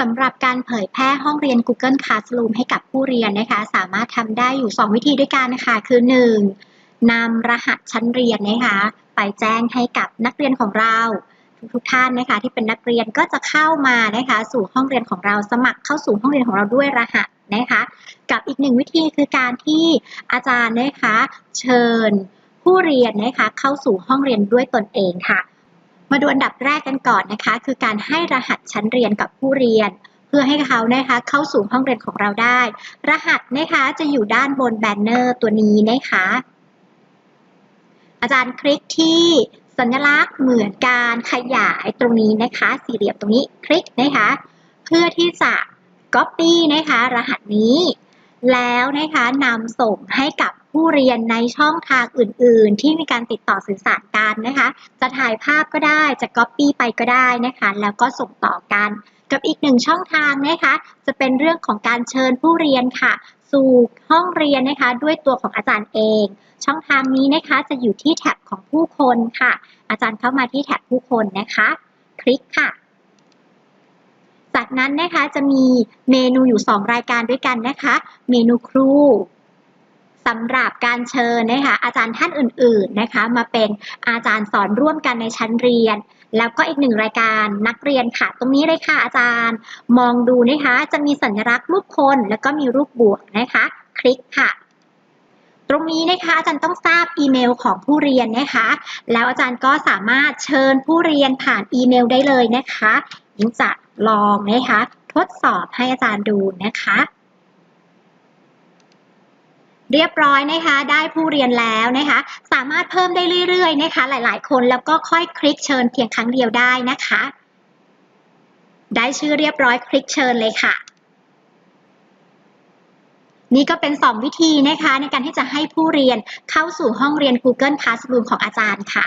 สำหรับการเผยแพร่ห้องเรียน Google Classroom ให้กับผู้เรียนนะคะ สามารถทำได้อยู่ 2 วิธีด้วยกันนะคะคือ 1. นำรหัสชั้นเรียนนะคะ ไปแจ้งให้กับนักเรียนของเราทุกท่านนะคะ ที่เป็นนักเรียนก็จะเข้ามานะคะ สู่ห้องเรียนของเราสมัครเข้าสู่ห้องเรียนของเราด้วยรหัสนะคะ กับอีกหนึ่งวิธีคือการที่อาจารย์นะคะ เชิญผู้เรียนนะคะ เข้าสู่ห้องเรียนด้วยตนเองค่ะ มาดูอันดับแรกกันก่อนนะคะ คือการให้รหัสชั้นเรียนกับผู้เรียน เพื่อให้เขานะคะเข้าสู่ห้องเรียนของเราได้ รหัสนะคะจะอยู่ด้านบนแบนเนอร์ตัวนี้นะคะ อาจารย์คลิกที่สัญลักษณ์เหมือนการขยายตรงนี้นะคะ สี่เหลี่ยมตรงนี้คลิกนะคะ เพื่อที่จะ Copy นะคะ รหัสนี้ แล้วนะคะนำส่งให้กับ ผู้เรียนในช่องทางอื่น ๆ ที่มีการติดต่อสื่อสารกันนะคะ จะถ่ายภาพก็ได้จะ Copy ไปก็ได้นะคะ แล้วก็ส่งต่อกัน กับอีกหนึ่งช่องทางนะคะ จะเป็นเรื่องของการเชิญผู้เรียนค่ะ สู่ห้องเรียนนะคะ ด้วยตัวของอาจารย์เอง ช่องทางนี้นะคะจะอยู่ที่แท็บของผู้คนค่ะ อาจารย์เข้ามาที่แท็บผู้คนนะคะ คลิกค่ะจากนั้นนะคะจะมีเมนูอยู่ 2 รายการด้วยกันนะคะ เมนูครู สำหรับการเชิญนะคะอาจารย์ท่านอื่นๆนะคะ มาเป็นอาจารย์สอนร่วมกันในชั้นเรียน แล้วก็อีกหนึ่งรายการนักเรียนค่ะ ตรงนี้เลยค่ะอาจารย์มองดูนะคะ จะมีสัญลักษณ์รูปคนแล้วก็มีรูปบวกนะคะ คลิกค่ะตรงนี้นะคะอาจารย์ต้องทราบอีเมลของผู้เรียนนะคะ แล้วอาจารย์ก็สามารถเชิญผู้เรียนผ่านอีเมลได้เลยนะคะยิ่งจะลองนะคะ ทดสอบให้อาจารย์ดูนะคะ เรียบร้อยนะคะ ได้ผู้เรียนแล้วนะคะ สามารถเพิ่มได้เรื่อยๆนะคะ หลายๆ คนแล้วก็ค่อยคลิกเชิญเพียงครั้งเดียวได้นะคะ ได้ชื่อเรียบร้อยคลิกเชิญเลยค่ะ นี่ก็เป็น 2 วิธีนะคะ ในการที่จะให้ผู้เรียนเข้าสู่ห้องเรียน Google Classroom ของอาจารย์ค่ะ